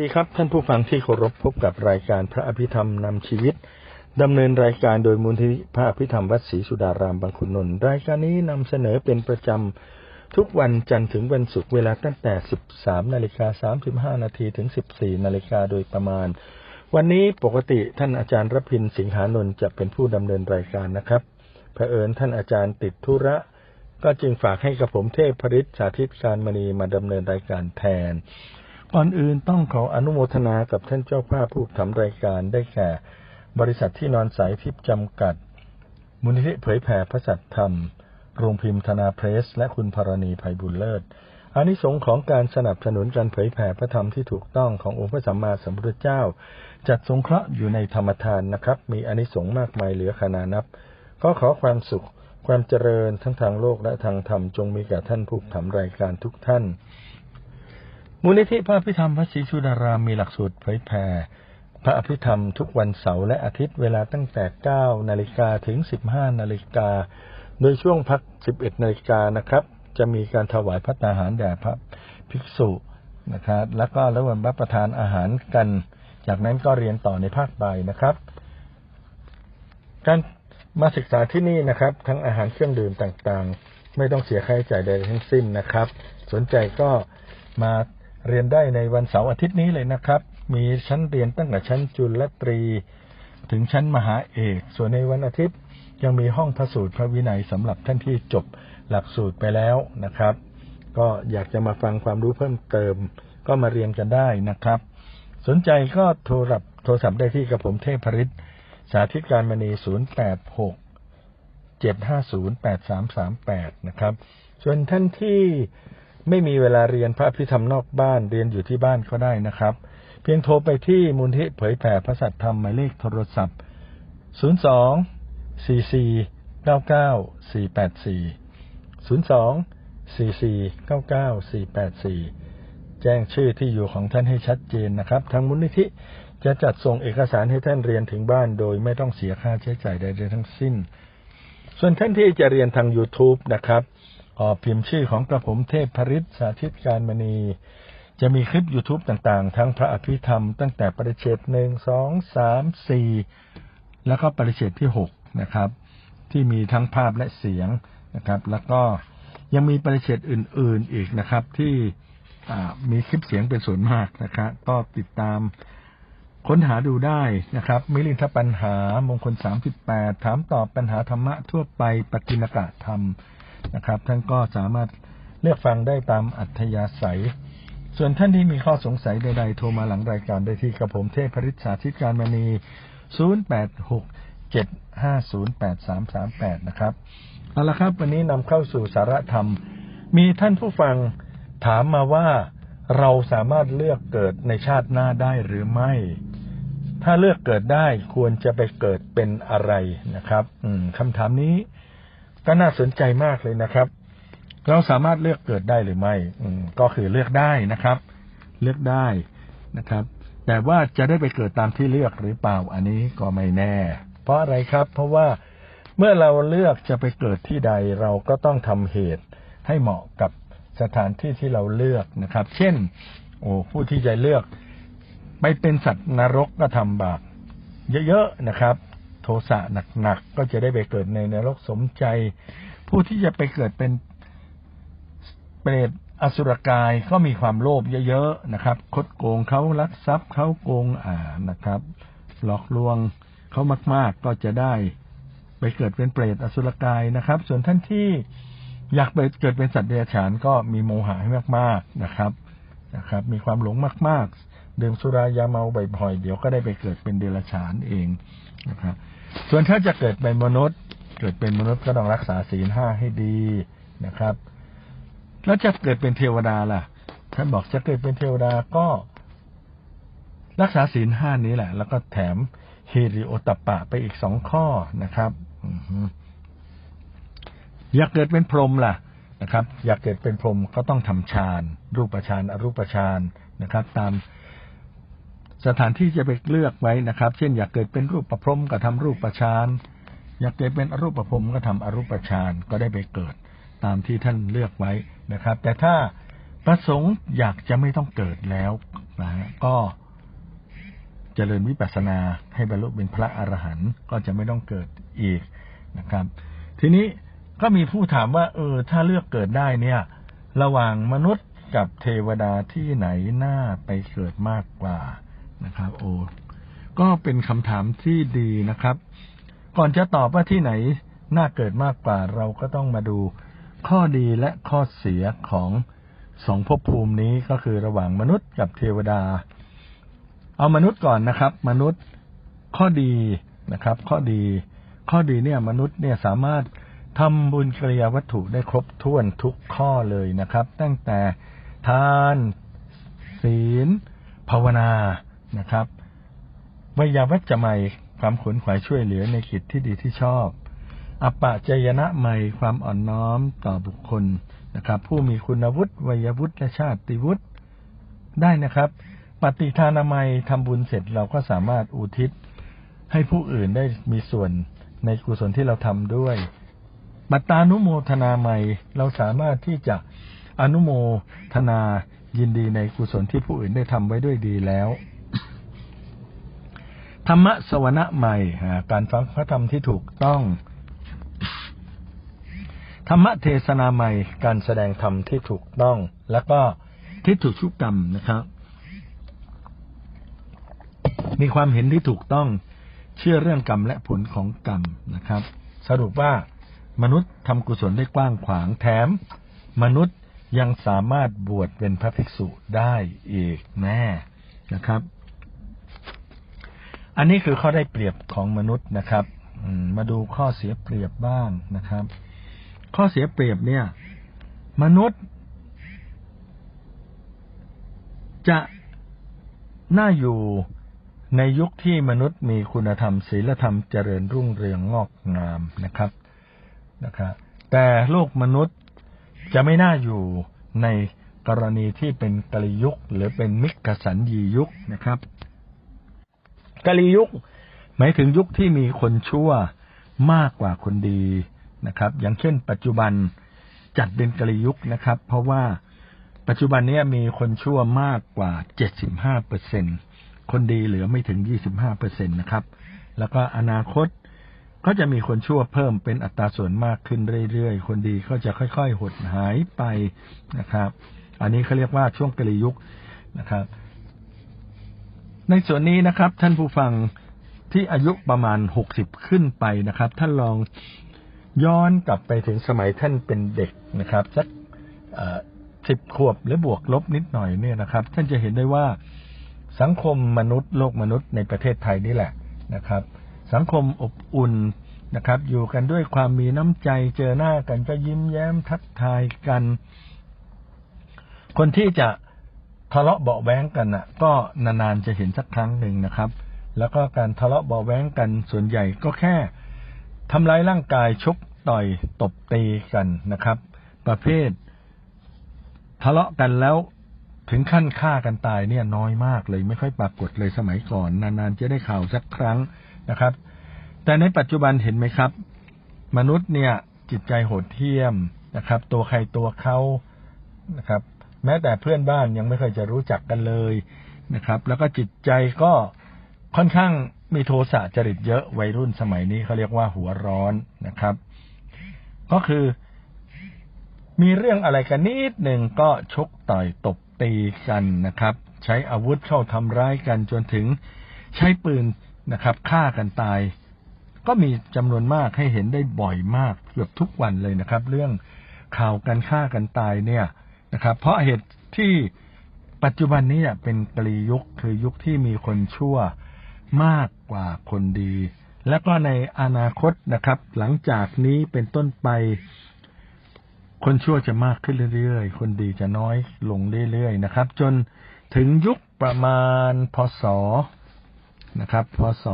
ดีครับท่านผู้ฟังที่เคารพพบกับรายการพระอภิธรรมนำชีวิตดำเนินรายการโดยมูลที่พระอภิธรรมวัดศรีสุดารามบางขุนนนท์รายการนี้นำเสนอเป็นประจำทุกวันจันทร์ถึงวันศุกร์เวลาตั้งแต่ 13นาฬิกา35นาทีถึง 14นาฬิกาโดยประมาณ วันนี้ปกติท่านอาจารย์รพินสิงหานนท์จะเป็นผู้ดำเนินรายการนะครับเผอิญท่านอาจารย์ติดธุระ ก็จึงฝากให้กับผมเทพพริษสาธิตการมณีมาดำเนินรายการแทน ก่อนอื่นต้องขออนุโมทนากับท่านเจ้าภาพผู้ทำรายการได้แก่ บริษัทที่นอนสายทิพย์จำกัด มูลนิธิเผยแผ่พระสัทธรรม โรงพิมพ์ธนาเพรส และคุณพรณีภัยบุญเลิศอานิสงส์ของการสนับสนุนการเผยแผ่พระธรรมที่ถูกต้องขององค์พระสัมมาสัมพุทธเจ้า จัดสงเคราะห์อยู่ในธรรมทานนะครับ มีอานิสงส์มากมายเหลือขนานับ ก็ขอความสุข ความเจริญทั้งทางโลกและทางธรรมจงมีแก่ท่านผู้ทำรายการทุกท่าน มูลนิธิพระอภิธรรมพระศรีชุดารามมีหลักสูตรเผยแผ่พระอภิธรรมทุกวันเสาร์และอาทิตย์เวลาตั้งแต่ 9 นาฬิกาถึง 15 นาฬิกา โดยช่วงพัก 11 นาฬิกานะครับ จะมีการถวายพระตาหารแด่พระภิกษุนะครับ แล้วก็ระหว่างรับประทานอาหารกัน จากนั้นก็เรียนต่อในภาคบ่ายนะครับ การมาศึกษาที่นี่นะครับ ทั้งอาหารเครื่องดื่มต่างๆ ไม่ต้องเสียค่าใช้จ่ายใดทั้งสิ้นนะครับ สนใจก็มา เรียนได้ในวันเสาร์อาทิตย์นี้เลยนะครับ มีชั้นเรียนตั้งแต่ชั้นจุลตรี ถึงชั้นมหาเอก ส่วนในวันอาทิตย์ยังมีห้องพระสูตรพระวินัยสำหรับท่านที่จบหลักสูตรไปแล้วนะครับ ก็อยากจะมาฟังความรู้เพิ่มเติม ก็มาเรียนกันได้นะครับ สนใจก็โทรศัพท์โทรศัพท์ได้ที่กับผมเทพริษสาธิตการมณี 086 750 8338 นะครับ ส่วนท่านที่ ไม่มีเวลาเรียนพระพิธรรมนอกบ้านเรียนอยู่ที่บ้านก็ได้นะครับ เพียงโทรไปที่มูลที่เผยแผ่พระสัทธรรมหมายเลขโทรศัพท์ 02 44 99 484 02 44 99 484 แจ้งชื่อที่อยู่ของท่านให้ชัดเจนนะครับ ทางมูลนิธิจะจัดส่งเอกสารให้ท่านเรียนถึงบ้านโดยไม่ต้องเสียค่าใช้จ่ายใดๆทั้งสิ้น ส่วนท่านที่จะเรียนทาง YouTube นะครับ ออพิมพ์ชื่อของกระผมเทพพริษสาธิตการมณี จะมีคลิป YouTube ต่างๆ ทั้งพระอภิธรรมตั้งแต่ปริเชตหนึ่งสองสามสี่แล้วก็ปริเชตที่หกนะครับ ที่มีทั้งภาพและเสียงนะครับ แล้วก็ยังมีปริเชตอื่น ๆอีกนะครับ ที่มีคลิปเสียงเป็นส่วนมากนะครับ ก็ติดตามค้นหาดูได้นะครับ มิลินทปัญหามงคลสามสิบแปดถามตอบปัญหาธรรมะทั่วไปปฏิมกะธรรม นะครับ ท่านก็สามารถเลือกฟังได้ตามอัธยาศัย ส่วนท่านที่มีข้อสงสัยใดๆ โทรมาหลังรายการได้ที่กระผมเทพพริษสาธิตการมณี 0867508338 นะครับเอาละครับ วันนี้นำเข้าสู่สาระธรรม มีท่านผู้ฟังถามมาว่าเราสามารถเลือกเกิดในชาติหน้าได้หรือไม่ ถ้าเลือกเกิดได้ควรจะไปเกิดเป็นอะไรนะครับคำถามนี้ ก็น่าสนใจมากเลยนะครับ เราสามารถเลือกเกิดได้หรือไม่อืมก็คือเลือกได้นะครับ เลือกได้นะครับ แต่ว่าจะได้ไปเกิดตามที่เลือกหรือเปล่าอันนี้ก็ไม่แน่ เพราะอะไรครับ เพราะว่าเมื่อเราเลือกจะไปเกิดที่ใดเราก็ต้องทำเหตุให้เหมาะกับสถานที่ที่เราเลือกนะครับ เช่น โอ้ผู้ที่จะเลือกไปเป็นสัตว์นรกก็ทำบาปเยอะๆนะครับ โทสะหนักๆก็จะได้ไปเกิดในนรกสมใจ ผู้ที่จะไปเกิดเป็นเปรตอสุรกายก็มีความโลภเยอะๆนะครับ คดโกงเขาลักทรัพย์เขาโกงอ่านะครับ หลอกลวงเขามาก ๆ ก็จะได้ไปเกิดเป็นเปรตอสุรกายนะครับ ส่วนท่านที่อยากไปเกิดเป็นสัตว์เดรัจฉานก็มีโมหะให้มาก ๆนะครับนะครับ มีความหลงมากๆดื่มสุรายาเมาบ่อยๆเดี๋ยวก็ได้ไปเกิดเป็นเดรัจฉานเองนะครับ ส่วนถ้าจะเกิดเป็นมนุษย์ เกิดเป็นมนุษย์ก็ต้องรักษาศีลห้าให้ดีนะครับ แล้วจะเกิดเป็นเทวดาล่ะ ท่านบอกจะเกิดเป็นเทวดาก็รักษาศีลห้านี้แหละ แล้วก็แถมเฮริโอตปะไปอีกสองข้อนะครับอยากเกิดเป็นพรหมล่ะนะครับ อยากเกิดเป็นพรหมก็ต้องทำฌานรูปฌานอรูปฌานนะครับ ตาม สถานที่จะไปเลือกไว้นะครับ เช่น อยากเกิดเป็นรูปประพรมก็ทำรูปประชานอยากเกิดเป็นอรูปประพรมก็ทำอรูปประชานก็ได้ไปเกิดตามที่ท่านเลือกไว้นะครับ แต่ถ้าประสงค์อยากจะไม่ต้องเกิดแล้วนะก็เจริญวิปัสสนาให้บรรลุเป็นพระอรหันต์ก็จะไม่ต้องเกิดอีกนะครับ ทีนี้ก็มีผู้ถามว่า เออ ถ้าเลือกเกิดได้เนี่ย ระหว่างมนุษย์กับเทวดาที่ไหนน่าไปเกิดมากกว่า นะครับ โอ้ก็เป็นคำถามที่ดีนะครับ ก่อนจะตอบว่าที่ไหนน่าเกิดมากกว่าเราก็ต้องมาดูข้อดีและข้อเสียของสองภพภูมินี้ก็คือระหว่างมนุษย์กับเทวดา เอามนุษย์ก่อนนะครับ มนุษย์ข้อดีนะครับ ข้อดี ข้อดีเนี่ย มนุษย์เนี่ยสามารถทำบุญกิริยาวัตถุได้ครบถ้วนทุกข้อเลยนะครับ ตั้งแต่ทาน ศีล ภาวนา นะครับวิยาวัจจะไมยความขวนขวายช่วยเหลือในกิจที่ดีที่ชอบอัปปะจยนะไมยความอ่อนน้อมต่อบุคคลนะครับ ผู้มีคุณวุฒิวัยวุฒิและชาติวุฒิได้นะครับ ปฏิทานามัยทำบุญเสร็จเราก็สามารถอุทิศ ให้ผู้อื่นได้มีส่วนในกุศลที่เราทำด้วยบัตตานุโมทนาใหม่เราสามารถที่จะอนุโมทนายินดีในกุศลที่ผู้อื่นได้ทำไว้ด้วยดีแล้ว ธรรมะสวนะใหม่การฟังพระธรรมที่ถูกต้อง ธรรมะเทศนาใหม่ การแสดงธรรมที่ถูกต้อง แล้วก็ทิฏฐุชุกรรมนะครับ มีความเห็นที่ถูกต้อง เชื่อเรื่องกรรมและผลของกรรมนะครับ สรุปว่ามนุษย์ทำกุศลได้กว้างขวางแถม มนุษย์ยังสามารถบวชเป็นพระภิกษุได้อีกแน่นะครับ อันนี้คือข้อได้เปรียบของมนุษย์นะครับมาดูข้อเสียเปรียบบ้างนะครับ ข้อเสียเปรียบเนี่ย มนุษย์ จะน่าอยู่ในยุคที่มนุษย์มีคุณธรรมศีลธรรมเจริญรุ่งเรืองงอกงามนะครับนะครับแต่โลกมนุษย์จะไม่น่าอยู่ในกรณีที่เป็นกลยุคหรือเป็นมิกสันยียุคนะครับ กลิยุค หมายถึงยุคที่มีคนชั่วมากกว่าคนดีนะครับ อย่างเช่น ปัจจุบันจัดเป็นกลิยุคนะครับ เพราะว่าปัจจุบันนี้มีคนชั่วมากกว่าเจ็ดสิบห้าเปอร์เซ็นคนดีเหลือไม่ถึงยี่สิบห้าเปอร์เซ็นตนะครับ แล้วก็อนาคตก็จะมีคนชั่วเพิ่มเป็นอัตราส่วนมากขึ้นเรื่อยๆ คนดีก็จะค่อยๆ หดหายไปนะครับ อันนี้เขาเรียกว่าช่วงกลียุคนะครับ ในส่วนนี้นะครับ ท่านผู้ฟังที่อายุประมาณหกสิบขึ้นไปนะครับ ท่านลองย้อนกลับไปถึงสมัยท่านเป็นเด็กนะครับสักสิบขวบหรือบวกลบนิดหน่อยเนี่ยนะครับ ท่านจะเห็นได้ว่าสังคมมนุษย์โลกมนุษย์ในประเทศไทยนี่แหละนะครับ สังคมอบอุ่นนะครับ อยู่กันด้วยความมีน้ำใจเจอหน้ากันก็ยิ้มแย้มทักทายกัน คนที่จะ ทะเลาะเบาแว้งกันน่ะ ก็นานๆจะเห็นสักครั้งหนึ่งนะครับ แล้วก็การทะเลาะเบาแว้งกันส่วนใหญ่ก็แค่ทำร้ายร่างกายชกต่อยตบตีกันนะครับ ประเภท ทะเลาะกันแล้วถึงขั้นฆ่ากันตายเนี่ยน้อยมากเลยไม่ค่อยปรากฏเลยสมัยก่อน นานๆจะได้ข่าวสักครั้งนะครับ แต่ในปัจจุบันเห็นไหมครับ มนุษย์เนี่ยจิตใจโหดเหี้ยมนะครับ ตัวใครตัวเขานะครับ แม้แต่เพื่อนบ้านยังไม่เคยจะรู้จักกันเลยนะครับ แล้วก็จิตใจก็ค่อนข้างมีโทสะจริตเยอะวัยรุ่นสมัยนี้เขาเรียกว่าหัวร้อนนะครับ ก็คือมีเรื่องอะไรกันนิดหนึ่งก็ชกต่อยตบตีกันนะครับ ใช้อาวุธเข้าทำร้ายกันจนถึงใช้ปืนนะครับฆ่ากันตาย ก็มีจำนวนมากให้เห็นได้บ่อยมากเกือบทุกวันเลยนะครับ เรื่องข่าวการฆ่ากันตายเนี่ย นะครับ เพราะเหตุที่ปัจจุบันนี้เป็นกลียุคคือยุคที่มีคนชั่วมากกว่าคนดี แล้วก็ในอนาคตนะครับ หลังจากนี้เป็นต้นไป คนชั่วจะมากขึ้นเรื่อยๆ คนดีจะน้อยลงเรื่อยๆนะครับ จนถึงยุคประมาณพศนะครับพศ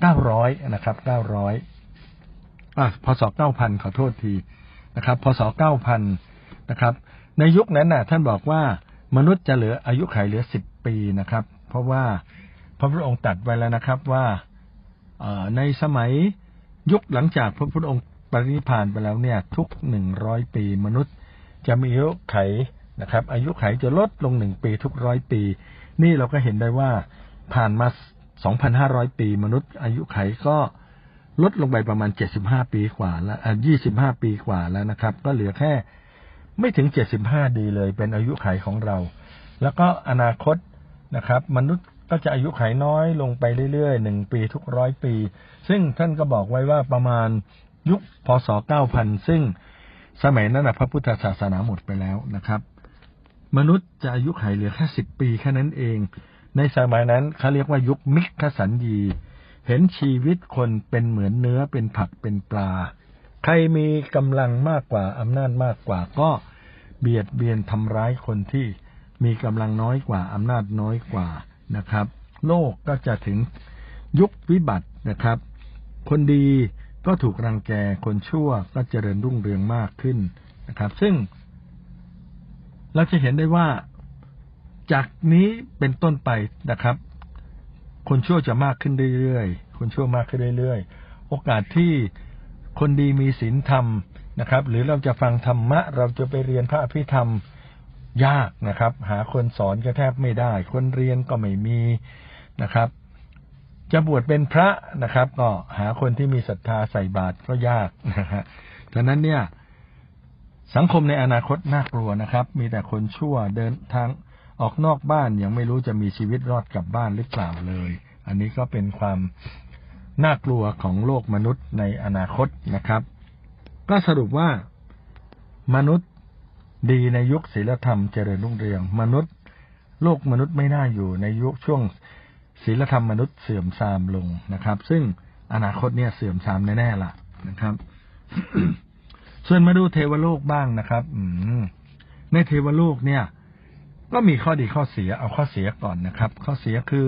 เก้าร้อยนะครับเก้าร้อยอะพศเก้าพันขอโทษทีนะครับพศเก้าพันนะครับ ในยุคนั้นน่ะ ท่านบอกว่ามนุษย์จะเหลืออายุขัยเหลือสิบปีนะครับ เพราะว่าพระพุทธองค์ตัดไว้แล้วนะครับว่าในสมัยยุคหลังจากพระพุทธองค์ปรินิพานไปแล้วเนี่ย ทุกหนึ่งร้อยปีมนุษย์จะมีอายุไขนะครับ อายุไขจะลดลงหนึ่งปีทุกร้อยปี นี่เราก็เห็นได้ว่าผ่านมา2,500ปี มนุษย์อายุไขก็ลดลงไปประมาณ75ปีกว่าแล้วอ่า25ปีกว่าแล้วนะครับ ก็เหลือแค่ ไม่ถึง75ดีเลย เป็นอายุไขของเรา แล้วก็อนาคตนะครับ มนุษย์ก็จะอายุไขน้อยลงไปเรื่อยๆหนึ่งปีทุกร้อยปี ซึ่งท่านก็บอกไว้ว่าประมาณยุคพศ9000 ซึ่งสมัยนั้นพระพุทธศาสนาหมดไปแล้วนะครับ มนุษย์จะอายุไขเหลือแค่สิบปีแค่นั้นเอง ในสมัยนั้นเขาเรียกว่ายุคมิคสันยีเห็นชีวิตคนเป็นเหมือนเนื้อเป็นผักเป็นปลา ใครมีกำลังมากกว่าอำนาจมากกว่าก็ เบียดเบียนทำร้ายคนที่มีกำลังน้อยกว่าอำนาจน้อยกว่านะครับ โลกก็จะถึงยุควิบัตินะครับ คนดีก็ถูกรังแกคนชั่วก็เจริญรุ่งเรืองมากขึ้นนะครับ ซึ่ง เราจะเห็นได้ว่าจากนี้เป็นต้นไปนะครับ คนชั่วจะมากขึ้นเรื่อยๆคนชั่วมากขึ้นเรื่อยๆ โอกาสที่คนดีมีศีลธรรม นะครับ หรือเราจะฟังธรรมะ เราจะไปเรียนพระอภิธรรมยากนะครับ หาคนสอนก็แทบไม่ได้ คนเรียนก็ไม่มีนะครับ จะบวชเป็นพระนะครับ ก็หาคนที่มีศรัทธาใส่บาตรก็ยากนะฮะดังนั้นเนี่ย สังคมในอนาคตน่ากลัวนะครับ มีแต่คนชั่วเดินทางออกนอกบ้านยังไม่รู้จะมีชีวิตรอดกลับบ้านหรือเปล่าเลย อันนี้ก็เป็นความน่ากลัวของโลกมนุษย์ในอนาคตนะครับ ก็สรุปว่ามนุษย์ดีในยุคศีลธรรมเจริญรุ่งเรือง มนุษย์โลกมนุษย์ไม่น่าอยู่ในยุคช่วงศีลธรรมมนุษย์เสื่อมทรามลงนะครับ ซึ่งอนาคตเนี่ยเสื่อมทรามแน่ๆล่ะนะครับ ส่วนมาดูเทวโลกบ้างนะครับ อืในเทวโลกเนี่ย ก็มีข้อดีข้อเสียเอาข้อเสียก่อนนะครับ ข้อเสียคือ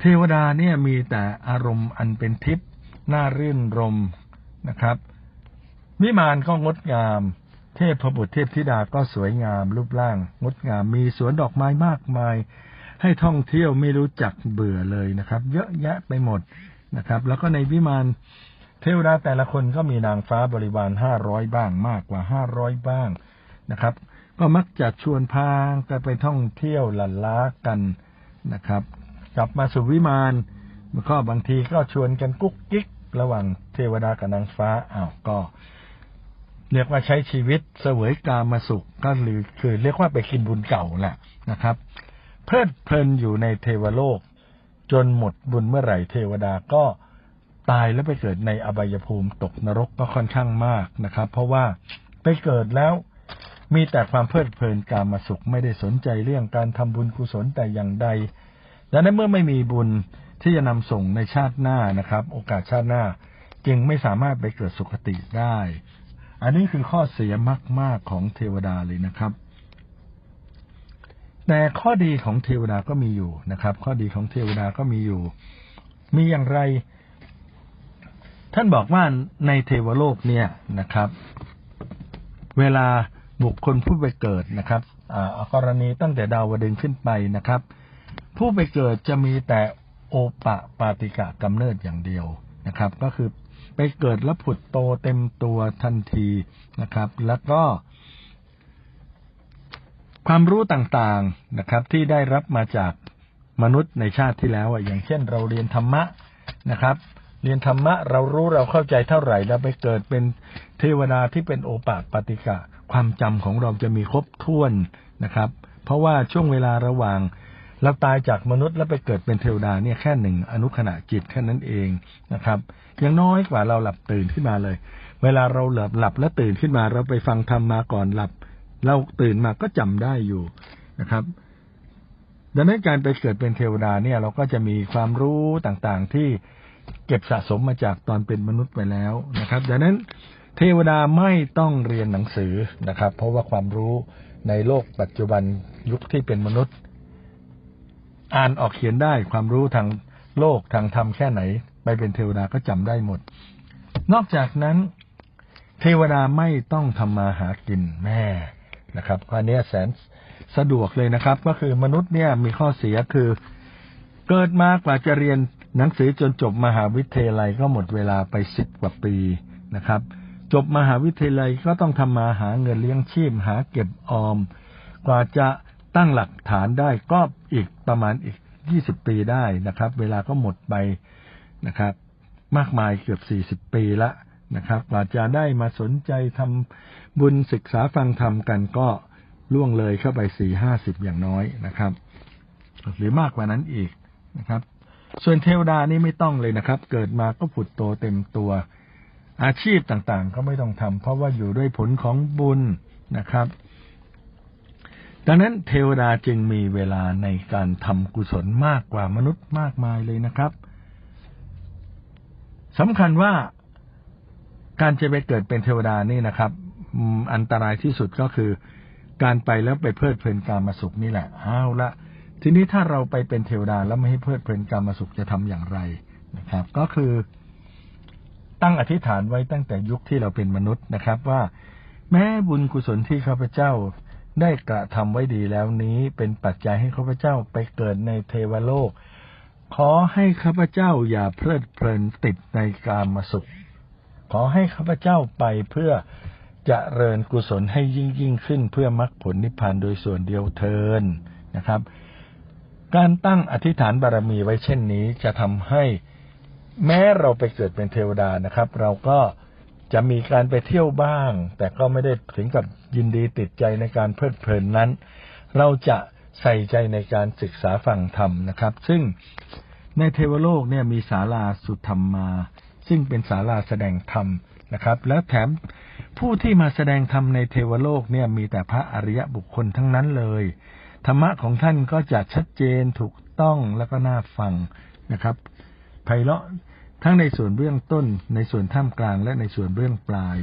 เทวดาเนี่ยมีแต่อารมณ์อันเป็นทิพย์น่ารื่นรมนะครับ วิมานก็งดงาม เทพพบุตรเทพธิดาก็สวยงาม รูปร่าง งดงามมีสวนดอกไม้มากมาย ให้ท่องเที่ยวไม่รู้จักเบื่อเลยนะครับ เยอะแยะไปหมดนะครับ แล้วก็ในวิมานเทวดาแต่ละคนก็มีนางฟ้าบริวารห้าร้อยบ้างมากกว่าห้าร้อยบ้างนะครับ ก็มักจะชวนพากันไปท่องเที่ยวหลั่นล้ากันนะครับ กลับมาสู่วิมานก็บางทีก็ชวนกันกุ๊กกิ๊ก ระหว่างเทวดากับนางฟ้าอ้าวก็ เรียกว่าใช้ชีวิตเสวยกามาสุขก็หรือคือเรียกว่าไปกินบุญเก่าแหละนะครับ เพลิดเพลินอยู่ในเทวโลก จนหมดบุญเมื่อไหร่เทวดาก็ตายแล้วไปเกิดในอบายภูมิตกนรกก็ค่อนข้างมากนะครับ เพราะว่าไปเกิดแล้วมีแต่ความเพลิดเพลินกามาสุขไม่ได้สนใจเรื่องการทำบุญกุศลแต่อย่างใดดังนั้นเมื่อไม่มีบุญที่จะนำส่งในชาติหน้านะครับ โอกาสชาติหน้าจึงไม่สามารถไปเกิดสุคติได้ อันนี้คือข้อเสียมาก ๆ ของเทวดาเลยนะครับแต่ข้อดีของเทวดาก็มีอยู่นะครับ ข้อดีของเทวดาก็มีอยู่ มีอย่างไร ท่านบอกว่าในเทวโลกเนี่ยนะครับ เวลาบุคคลผู้ไปเกิดนะครับอ่ากรณีตั้งแต่ดาวดึงขึ้นไปนะครับ ผู้ไปเกิดจะมีแต่โอปะปาติกะกำเนิดอย่างเดียวนะครับ ก็คือ ไปเกิดแล้วผุดโตเต็มตัวทันทีนะครับ แล้วก็ ความรู้ต่างๆนะครับ ที่ได้รับมาจากมนุษย์ในชาติที่แล้วอะอย่างเช่น เราเรียนธรรมะนะครับ เรียนธรรมะเรารู้เราเข้าใจเท่าไหร่แล้วไปเกิดเป็นเทวดาที่เป็นโอปะปาติกะ ความจำของเราจะมีครบถ้วนนะครับ เพราะว่าช่วงเวลาระหว่าง เราตายจากมนุษย์แล้วไปเกิดเป็นเทวดาเนี่ยแค่หนึ่งอนุขณะจิตแค่นั้นเองนะครับยังน้อยกว่าเราหลับตื่นขึ้นมาเลย เวลาเราหลับหลับแล้วตื่นขึ้นมา เราไปฟังธรรมมาก่อนหลับ เราตื่นมาก็จำได้อยู่นะครับ ดังนั้นการไปเกิดเป็นเทวดาเนี่ย เราก็จะมีความรู้ต่างๆที่เก็บสะสมมาจากตอนเป็นมนุษย์ไปแล้วนะครับดังนั้นเทวดาไม่ต้องเรียนหนังสือนะครับ เพราะว่าความรู้ในโลกปัจจุบันยุคที่เป็นมนุษย์ อ่านออกเขียนได้ความรู้ทางโลกทางธรรมแค่ไหน ไปเป็นเทวดาก็จำได้หมด นอกจากนั้น เทวดาไม่ต้องทำมาหากินแม่นะครับอันนี้แสนสะดวกเลยนะครับ ก็คือมนุษย์เนี่ยมีข้อเสียคือ เกิดมากว่าจะเรียนหนังสือจนจบมหาวิทยาลัยก็หมดเวลาไปสิบกว่าปีนะครับ จบมหาวิทยาลัยก็ต้องทำมาหาเงินเลี้ยงชีพหาเก็บออม กว่าจะ ตั้งหลักฐานได้ก็อีกประมาณอีกยี่สิบปีได้นะครับ เวลาก็หมดไปนะครับ มากมายเกือบสี่สิบปีละนะครับกว่าจะได้มาสนใจทำบุญศึกษาฟังธรรมกันก็ล่วงเลยเข้าไปสี่ห้าสิบอย่างน้อยนะครับ หรือมากกว่านั้นอีกนะครับ ส่วนเทวดานี่ไม่ต้องเลยนะครับ เกิดมาก็ผุดโตเต็มตัว อาชีพต่างๆ ก็ไม่ต้องทำเพราะว่าอยู่ด้วยผลของบุญนะครับ ดังนั้นเทวดาจึงมีเวลาในการทำกุศลมากกว่ามนุษย์มากมายเลยนะครับสำคัญว่าการจะไปเกิดเป็นเทวดานี่นะครับ อันตรายที่สุดก็คือ การไปแล้วไปเพลิดเพลินกามาสุขนี่แหละเอาละทีนี้ถ้าเราไปเป็นเทวดาแล้วไม่ให้เพลิดเพลินกามาสุขจะทำอย่างไรนะครับ ก็คือตั้งอธิษฐานไว้ตั้งแต่ยุคที่เราเป็นมนุษย์นะครับ ว่า แม้บุญกุศลที่ข้าพเจ้า ได้กระทำไว้ดีแล้วนี้เป็นปัจจัยให้ข้าพเจ้าไปเกิดในเทวโลก ขอให้ข้าพเจ้าอย่าเพลิดเพลินติดในกามสุข ขอให้ข้าพเจ้าไปเพื่อจะเริญกุศลให้ยิ่งยิ่งขึ้นเพื่อมรรคผลนิพพานโดยส่วนเดียวเทินนะครับ การตั้งอธิษฐานบารมีไว้เช่นนี้จะทำให้แม้เราไปเกิดเป็นเทวดานะครับ เราก็ จะมีการไปเที่ยวบ้าง แต่ก็ไม่ได้ถึงกับยินดีติดใจในการเพลิดเพลินนั้น เราจะใส่ใจในการศึกษาฟังธรรมนะครับ ซึ่งในเทวโลกเนี่ยมีศาลาสุธรรมมา ซึ่งเป็นศาลาแสดงธรรมนะครับ แล้วแถมผู้ที่มาแสดงธรรมในเทวโลกเนี่ยมีแต่พระอริยบุคคลทั้งนั้นเลย ธรรมะของท่านก็จะชัดเจนถูกต้องแล้วก็น่าฟังนะครับไพเราะ ทั้งในส่วนเบื้องต้น ในส่วนท่ามกลาง และในส่วนเบื้องปลาย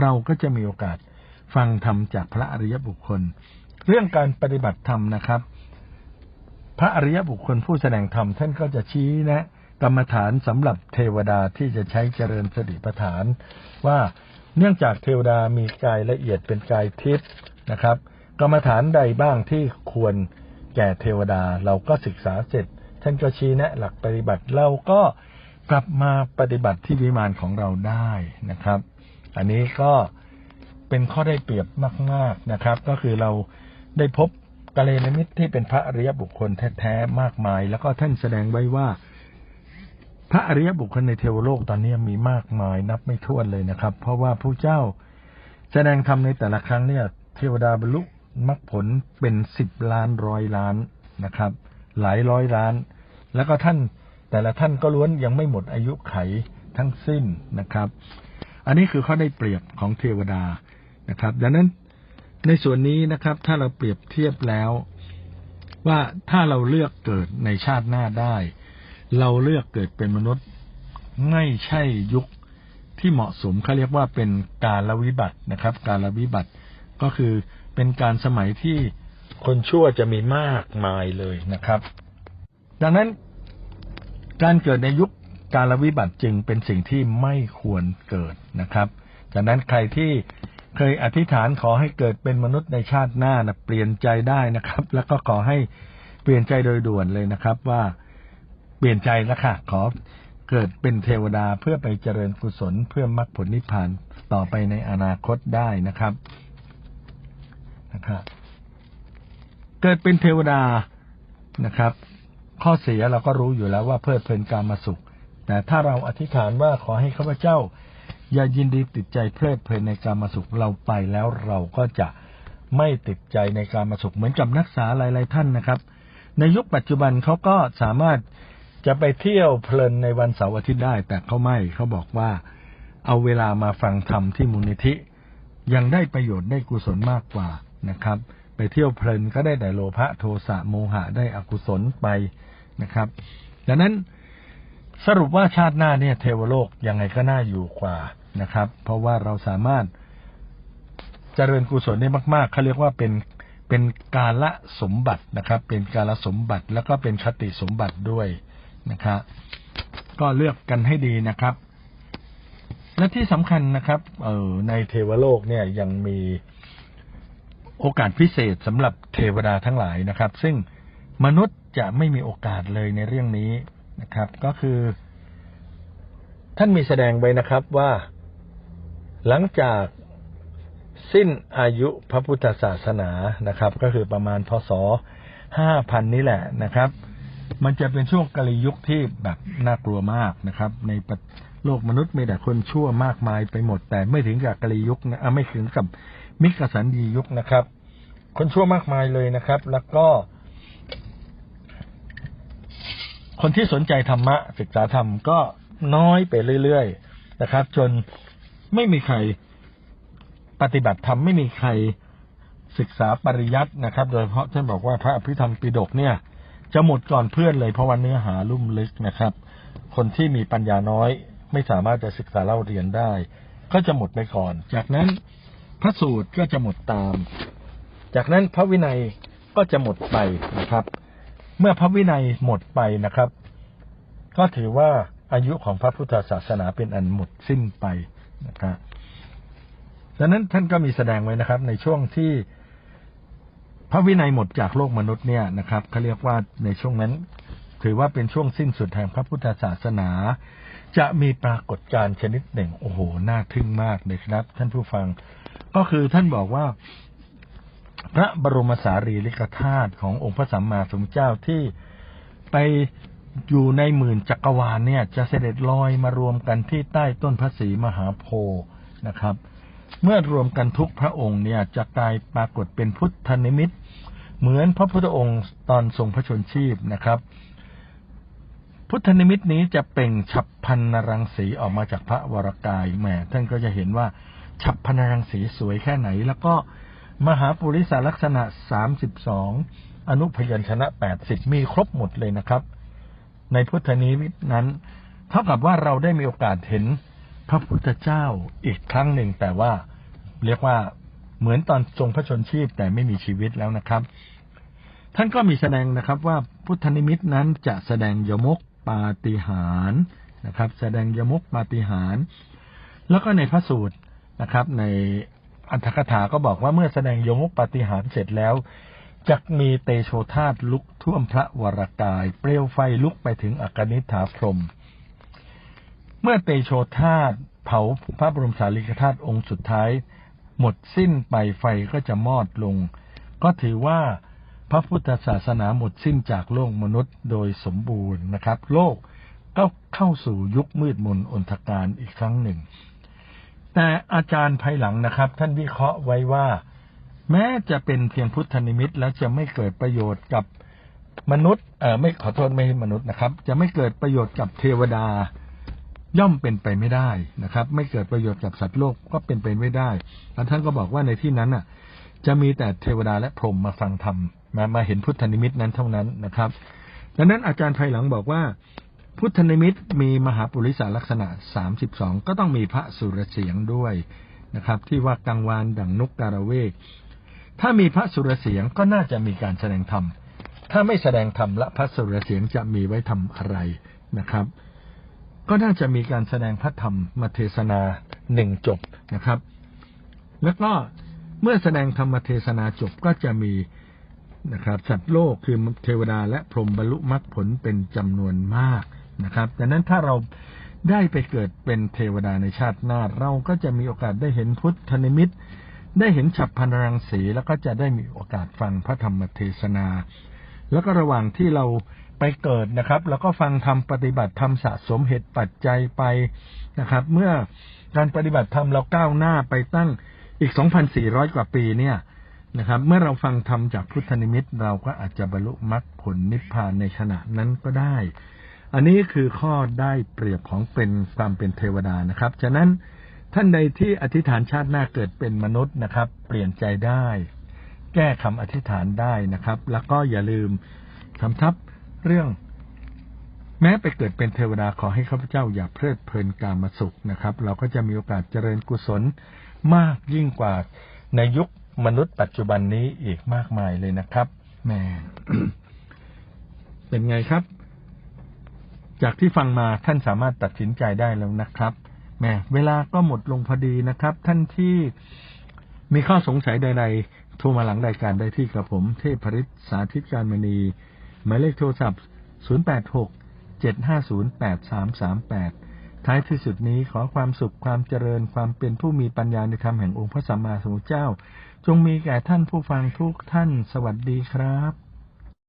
เราก็จะมีโอกาสฟังธรรมจากพระอริยบุคคล เรื่องการปฏิบัติธรรมนะครับ พระอริยบุคคลผู้แสดงธรรมท่านก็จะชี้แนะกรรมฐานสำหรับเทวดาที่จะใช้เจริญสติปัฏฐาน ว่าเนื่องจากเทวดามีกายละเอียดเป็นกายทิพย์นะครับ กรรมฐานใดบ้างที่ควรแก่เทวดาเราก็ศึกษาเสร็จ ท่านก็ชี้แนะหลักปฏิบัติเราก็ กลับมาปฏิบัติที่วิมานของเราได้นะครับ อันนี้ก็เป็นข้อได้เปรียบมาก ๆนะครับ ก็คือเราได้พบกาเลนมิตรที่เป็นพระอริยบุคคลแท้ๆมากมาย แล้วก็ท่านแสดงไว้ว่า พระอริยบุคคลในเทวโลกตอนนี้มีมากมาย นับไม่ถ้วนเลยนะครับ เพราะว่าผู้เจ้าแสดงธรรมในแต่ละครั้งเนี่ย เทวดาบรรลุมรรคผลเป็นสิบล้านร้อยล้านนะครับ หลายร้อยล้าน แล้วก็ท่าน แต่ละท่านก็ล้วนยังไม่หมดอายุไขทั้งสิ้นนะครับ อันนี้คือข้อได้เปรียบของเทวดานะครับ ดังนั้นในส่วนนี้นะครับ ถ้าเราเปรียบเทียบแล้ว ว่าถ้าเราเลือกเกิดในชาติหน้าได้ เราเลือกเกิดเป็นมนุษย์ไม่ใช่ยุคที่เหมาะสมเขาเรียกว่าเป็นการละวิบัตินะครับ การละวิบัติก็คือเป็นการสมัยที่คนชั่วจะมีมากมายเลยนะครับ ดังนั้น การเกิดในยุคการละวิบัติจึงเป็นสิ่งที่ไม่ควรเกิดนะครับดังนั้นใครที่เคยอธิษฐานขอให้เกิดเป็นมนุษย์ในชาติหน้านะเปลี่ยนใจได้นะครับ แล้วก็ขอให้เปลี่ยนใจโดยด่วนเลยนะครับ ว่าเปลี่ยนใจแล้วค่ะขอเกิดเป็นเทวดาเพื่อไปเจริญกุศลเพื่อมรรคผลนิพพานต่อไปในอนาคตได้นะครับนะครับ เกิดเป็นเทวดานะครับ ข้อเสียเราก็รู้อยู่แล้วว่าเพลิดเพลินการมาสุข แต่ถ้าเราอธิษฐานว่าขอให้ข้าพเจ้า อย่ายินดีติดใจเพลิดเพลินในการมาสุขเราไปแล้วเราก็จะไม่ติดใจในการมาสุขเหมือนกับนักศึกษาหลาย ๆ ท่านนะครับ ในยุคปัจจุบันเขาก็สามารถจะไปเที่ยวเพลินในวันเสาร์อาทิตย์ได้ แต่เขาไม่เขาบอกว่าเอาเวลามาฟังธรรมที่มูลนิธิ ยังได้ประโยชน์ได้กุศลมากกว่านะครับ ไปเที่ยวเพลินก็ได้แต่โลภะโทสะโมหะได้อกุศลไป นะครับ ดังนั้นสรุปว่าชาติหน้าเนี่ยเทวโลกยังไงก็น่าอยู่กว่านะครับ เพราะว่าเราสามารถเจริญกุศลได้มากๆเขาเรียกว่าเป็นเป็นกาละสมบัตินะครับ เป็นกาลสมบัติแล้วก็เป็นคติสมบัติด้วยนะครับก็เลือกกันให้ดีนะครับ และที่สำคัญนะครับ เออในเทวโลกเนี่ยยังมีโอกาสพิเศษสำหรับเทวดาทั้งหลายนะครับ ซึ่งมนุษย์ จะไม่มีโอกาสเลยในเรื่องนี้นะครับ ก็คือ ท่านมีแสดงไว้นะครับว่า หลังจากสิ้นอายุพระพุทธศาสนานะครับ ก็คือประมาณพศห้าพันนี้แหละนะครับ มันจะเป็นช่วงกาลยุคที่แบบน่ากลัวมากนะครับ ในโลกมนุษย์มีแต่คนชั่วมากมายไปหมด แต่ไม่ถึงกับกาลยุคนะไม่ถึงกับมิกสันดียุคนะครับ คนชั่วมากมายเลยนะครับ แล้วก็ คนที่สนใจธรรมะศึกษาธรรมก็น้อยไปเรื่อยๆนะครับ จนไม่มีใครปฏิบัติธรรมไม่มีใครศึกษาปริยัตินะครับ โดยเฉพาะท่านบอกว่าพระอภิธรรมปิฎกเนี่ย จะหมดก่อนเพื่อนเลยเพราะว่าเนื้อหาลุ่มลึกนะครับ คนที่มีปัญญาน้อย ไม่สามารถจะศึกษาเล่าเรียนได้ ก็จะหมดไปก่อน จากนั้นพระสูตรก็จะหมดตาม จากนั้นพระวินัยก็จะหมดไปนะครับ เมื่อพระวินัยหมดไปนะครับ ก็ถือว่าอายุของพระพุทธศาสนาเป็นอันหมดสิ้นไปนะครับดังนั้นท่านก็มีแสดงไว้นะครับ ในช่วงที่พระวินัยหมดจากโลกมนุษย์เนี่ยนะครับเขาเรียกว่าในช่วงนั้น ถือว่าเป็นช่วงสิ้นสุดแห่งพระพุทธศาสนา จะมีปรากฏการณ์ชนิดหนึ่ง โอ้โหน่าทึ่งมากเลยครับ ท่านผู้ฟัง ก็คือท่านบอกว่า พระบรมสารีริกธาตุขององค์พระสัมมาสัมพุทธเจ้าที่ไปอยู่ในหมื่นจักรวาลเนี่ย จะเสด็จลอยมารวมกันที่ใต้ต้นพระศรีมหาโพธิ์นะครับ เมื่อรวมกันทุกพระองค์เนี่ยจะกลายปรากฏเป็นพุทธนิมิต เหมือนพระพุทธองค์ตอนทรงพระชนชีพนะครับ พุทธนิมิตนี้จะเป่งฉับพันนรังสีออกมาจากพระวรกายแหมท่านก็จะเห็นว่าฉับพันนรังสีสวยแค่ไหน แล้วก็ มหาปุริสลักษณะสามสิบสองอนุพยัญชนะแปดสิบมีครบหมดเลยนะครับ ในพุทธนิมิตนั้น เท่ากับว่าเราได้มีโอกาสเห็นพระพุทธเจ้าอีกครั้งหนึ่ง แต่ว่าเรียกว่าเหมือนตอนทรงพระชนชีพแต่ไม่มีชีวิตแล้วนะครับ ท่านก็มีแสดงนะครับว่าพุทธนิมิตนั้นจะแสดงยมกปาฏิหารนะครับ แสดงยมกปาฏิหาร แล้วก็ในพระสูตรนะครับ ใน อัตถกถาก็บอกว่าเมื่อแสดงยมปฏิหารเสร็จแล้วจะมีเตโชธาตลุกท่วมพระวรากาย เปลวไฟลุกไปถึงอกนิฐาพรม เมื่อเตโชธาตเผาพระบรมสารีริกธาตุองค์สุดท้าย หมดสิ้นไปไฟก็จะมอดลง ก็ถือว่าพระพุทธศาสนาหมดสิ้นจากโลกมนุษย์โดยสมบูรณ์นะครับ โลกก็เข้าสู่ยุคมืดมนอนทการอีกครั้งหนึ่ง แต่อาจารย์ภายหลังนะครับ ท่านวิเคราะห์ไว้ว่า แม้จะเป็นเพียงพุทธนิมิตแล้วจะไม่เกิดประโยชน์กับมนุษย์เออไม่ขอโทษไม่ใช่มนุษย์นะครับ จะไม่เกิดประโยชน์กับเทวดาย่อมเป็นไปไม่ได้นะครับ ไม่เกิดประโยชน์กับสัตว์โลกก็เป็นไปไม่ได้แล้วท่านก็บอกว่าในที่นั้นน่ะ จะมีแต่เทวดาและพรหมมาฟังธรรมมามาเห็นพุทธนิมิตนั้นเท่านั้นนะครับ ดังนั้นอาจารย์ภายหลังบอกว่า พุทธนิมิตมีมหาปุริสาลักษณะสามสิบสองก็ต้องมีพระสุรเสียงด้วยนะครับ ที่ว่ากังวานดังนกการะเวก ถ้ามีพระสุรเสียงก็น่าจะมีการแสดงธรรม ถ้าไม่แสดงธรรมและพระสุรเสียงจะมีไว้ทำอะไรนะครับ ก็น่าจะมีการแสดงพระธรรมมาเทศนาหนึ่งจบนะครับ แล้วก็เมื่อแสดงธรรมเทศนาจบก็จะมีนะครับสัตว์โลกคือเทวดาและพรหมบรรลุมรรคผลเป็นจำนวนมาก นะครับดังนั้นถ้าเราได้ไปเกิดเป็นเทวดาในชาติหน้า เราก็จะมีโอกาสได้เห็นพุทธนิมิต ได้เห็นฉับพันรังสี แล้วก็จะได้มีโอกาสฟังพระธรรมเทศนา แล้วก็ระหว่างที่เราไปเกิดนะครับ แล้วก็ฟังธรรมปฏิบัติธรรมสะสมเหตุปัจจัยไปนะครับ เมื่อการปฏิบัติธรรมเราก้าวหน้าไปตั้งอีก 2,400 กว่าปีเนี่ยนะครับ เมื่อเราฟังธรรมจากพุทธนิมิต เราก็อาจจะบรรลุมรรคผลนิพพานในขณะนั้นก็ได้ อันนี้คือข้อได้เปรียบของเป็นความเป็นเทวดานะครับ ฉะนั้นท่านใดที่อธิษฐานชาติหน้าเกิดเป็นมนุษย์นะครับ เปลี่ยนใจได้ แก้คำอธิษฐานได้นะครับ แล้วก็อย่าลืมคำทับเรื่อง แม้ไปเกิดเป็นเทวดาขอให้ข้าพเจ้าอย่าเพลิดเพลินกามสุขนะครับ เราก็จะมีโอกาสเจริญกุศลมากยิ่งกว่าในยุคมนุษย์ปัจจุบันนี้อีกมากมายเลยนะครับแม่เป็นไงครับ จากที่ฟังมาท่านสามารถตัดสินใจได้แล้วนะครับแม่เวลาก็หมดลงพอดีนะครับ ท่านที่มีข้อสงสัยใดๆ โทรมาหลังรายการได้ที่กระผม เทพพริษสาธิตการมณี หมายเลขโทรศัพท์ 086 750 8338 ท้ายที่สุดนี้ขอความสุขความเจริญความเป็นผู้มีปัญญาในธรรมแห่งองค์พระสัมมาสัมพุทธเจ้า จงมีแก่ท่านผู้ฟังทุกท่านสวัสดีครับ